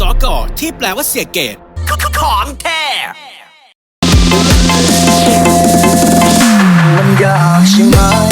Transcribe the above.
สอกอที่แปลว่าเสียเกตของแท้มันยากใช่ไหม